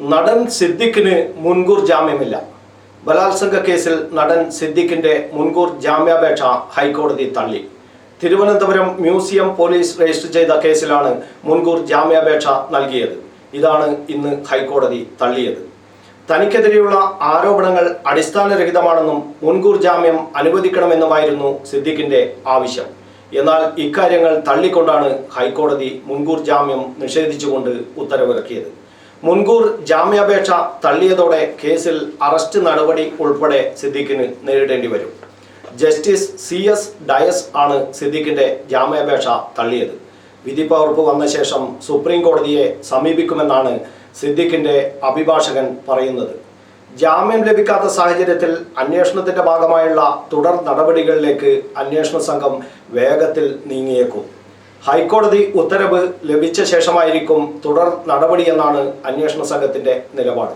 നടൻ സിദ്ദിഖിന് മുൻകൂർ ജാമ്യമില്ല. ബലാത്സംഗ കേസിൽ നടൻ സിദ്ദിഖിന്റെ മുൻകൂർ ജാമ്യാപേക്ഷ ഹൈക്കോടതി തള്ളി. തിരുവനന്തപുരം മ്യൂസിയം പോലീസ് രജിസ്റ്റർ ചെയ്ത കേസിലാണ് മുൻകൂർ ജാമ്യാപേക്ഷ നൽകിയത്. ഇതാണ് ഇന്ന് ഹൈക്കോടതി തള്ളിയത്. തനിക്കെതിരെയുള്ള ആരോപണങ്ങൾ അടിസ്ഥാനരഹിതമാണെന്നും മുൻകൂർ ജാമ്യം അനുവദിക്കണമെന്നുമായിരുന്നു സിദ്ദിഖിന്റെ ആവശ്യം. എന്നാൽ ഇക്കാര്യങ്ങൾ തള്ളിക്കൊണ്ടാണ് ഹൈക്കോടതി മുൻകൂർ ജാമ്യം നിഷേധിച്ചുകൊണ്ട് ഉത്തരവിറക്കിയത്. മുൻകൂർ ജാമ്യാപേക്ഷ തള്ളിയതോടെ കേസിൽ അറസ്റ്റ് നടപടി ഉൾപ്പെടെ സിദ്ദിഖിന് നേരിടേണ്ടി വരും. ജസ്റ്റിസ് സി എസ് ഡയസ് ആണ് സിദ്ദിഖിന്റെ ജാമ്യാപേക്ഷ തള്ളിയത്. വിധി പകർപ്പ് വന്ന ശേഷം സുപ്രീം കോടതിയെ സമീപിക്കുമെന്നാണ് സിദ്ദിഖിന്റെ അഭിഭാഷകൻ പറയുന്നത്. ജാമ്യം ലഭിക്കാത്ത സാഹചര്യത്തിൽ അന്വേഷണത്തിന്റെ ഭാഗമായുള്ള തുടർ നടപടികളിലേക്ക് അന്വേഷണ സംഘം വേഗത്തിൽ നീങ്ങിയേക്കും. ഹൈക്കോടതി ഉത്തരവ് ലഭിച്ച ശേഷമായിരിക്കും തുടർ നടപടിയെന്നാണ് അന്വേഷണ സംഘത്തിന്റെ നിലപാട്.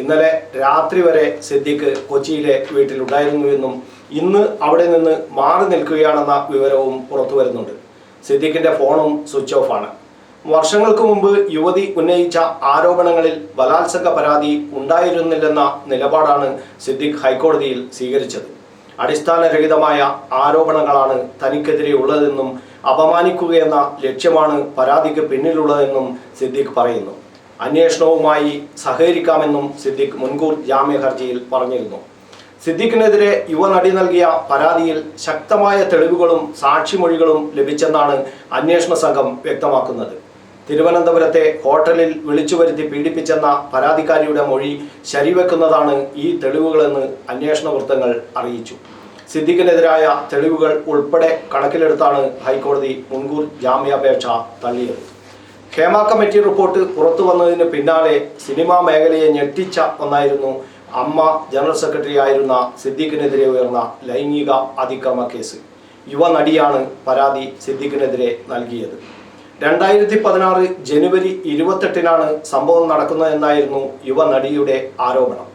ഇന്നലെ രാത്രി വരെ സിദ്ദിഖ് കൊച്ചിയിലെ വീട്ടിലുണ്ടായിരുന്നുവെന്നും ഇന്ന് അവിടെ നിന്ന് മാറി നിൽക്കുകയാണെന്ന വിവരവും പുറത്തു വരുന്നുണ്ട്. സിദ്ദിഖിന്റെ ഫോണും സ്വിച്ച് ഓഫ് ആണ്. വർഷങ്ങൾക്ക് മുമ്പ് യുവതി ഉന്നയിച്ച ആരോപണങ്ങളിൽ ബലാത്സംഗ പരാതി ഉണ്ടായിരുന്നില്ലെന്ന നിലപാടാണ് സിദ്ദിഖ് ഹൈക്കോടതിയിൽ സ്വീകരിച്ചത്. അടിസ്ഥാനരഹിതമായ ആരോപണങ്ങളാണ് തനിക്കെതിരെ ഉള്ളതെന്നും അപമാനിക്കുകയെന്ന ലക്ഷ്യമാണ് പരാതിക്ക് പിന്നിലുള്ളതെന്നും സിദ്ദിഖ് പറയുന്നു. അന്വേഷണവുമായി സഹകരിക്കാമെന്നും സിദ്ദിഖ് മുൻകൂർ ജാമ്യ ഹർജിയിൽ പറഞ്ഞിരുന്നു. സിദ്ദിഖിനെതിരെ യുവനടി നൽകിയ പരാതിയിൽ ശക്തമായ തെളിവുകളും സാക്ഷിമൊഴികളും ലഭിച്ചെന്നാണ് അന്വേഷണ സംഘം വ്യക്തമാക്കുന്നത്. തിരുവനന്തപുരത്തെ ഹോട്ടലിൽ വിളിച്ചു വരുത്തി പീഡിപ്പിച്ചെന്ന പരാതിക്കാരിയുടെ മൊഴി ശരിവെക്കുന്നതാണ് ഈ തെളിവുകളെന്ന് അന്വേഷണ വൃത്തങ്ങൾ അറിയിച്ചു. സിദ്ദിഖിനെതിരായ തെളിവുകൾ ഉൾപ്പെടെ കണക്കിലെടുത്താണ് ഹൈക്കോടതി മുൻകൂർ ജാമ്യാപേക്ഷ തള്ളിയത്. ഹേമ കമ്മിറ്റി റിപ്പോർട്ട് പുറത്തു വന്നതിന് പിന്നാലെ സിനിമാ മേഖലയെ ഞെട്ടിച്ച ഒന്നായിരുന്നു അമ്മ ജനറൽ സെക്രട്ടറി ആയിരുന്ന സിദ്ദിഖിനെതിരെ ഉയർന്ന ലൈംഗിക അതിക്രമ കേസ്. യുവ നടിയാണ് പരാതി സിദ്ദിഖിനെതിരെ നൽകിയത്. രണ്ടായിരത്തി പതിനാറ് ജനുവരി ഇരുപത്തെട്ടിനാണ് സംഭവം നടക്കുന്നതെന്നായിരുന്നു യുവ നടിയുടെ ആരോപണം.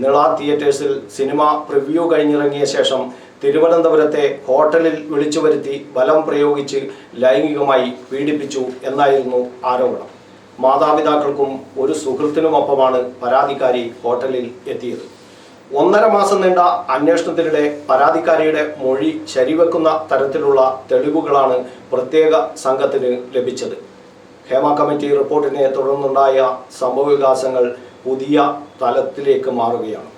നിള തിയേറ്റേഴ്സിൽ സിനിമ പ്രിവ്യൂ കഴിഞ്ഞിറങ്ങിയ ശേഷം തിരുവനന്തപുരത്തെ ഹോട്ടലിൽ വിളിച്ചു വരുത്തി ബലം പ്രയോഗിച്ച് ലൈംഗികമായി പീഡിപ്പിച്ചു എന്നായിരുന്നു ആരോപണം. മാതാപിതാക്കൾക്കും ഒരു സുഹൃത്തിനുമൊപ്പമാണ് പരാതിക്കാരി ഹോട്ടലിൽ എത്തിയത്. ഒന്നര മാസം നീണ്ട അന്വേഷണത്തിനിടെ പരാതിക്കാരിയുടെ മൊഴി ശരിവെക്കുന്ന തരത്തിലുള്ള തെളിവുകളാണ് പ്രത്യേക സംഘത്തിന് ലഭിച്ചത്. ഹേമ കമ്മിറ്റി റിപ്പോർട്ടിനെ തുടർന്നുണ്ടായ സംഭവവികാസങ്ങൾ പുതിയ തലത്തിലേക്ക് മാറുകയാണ്.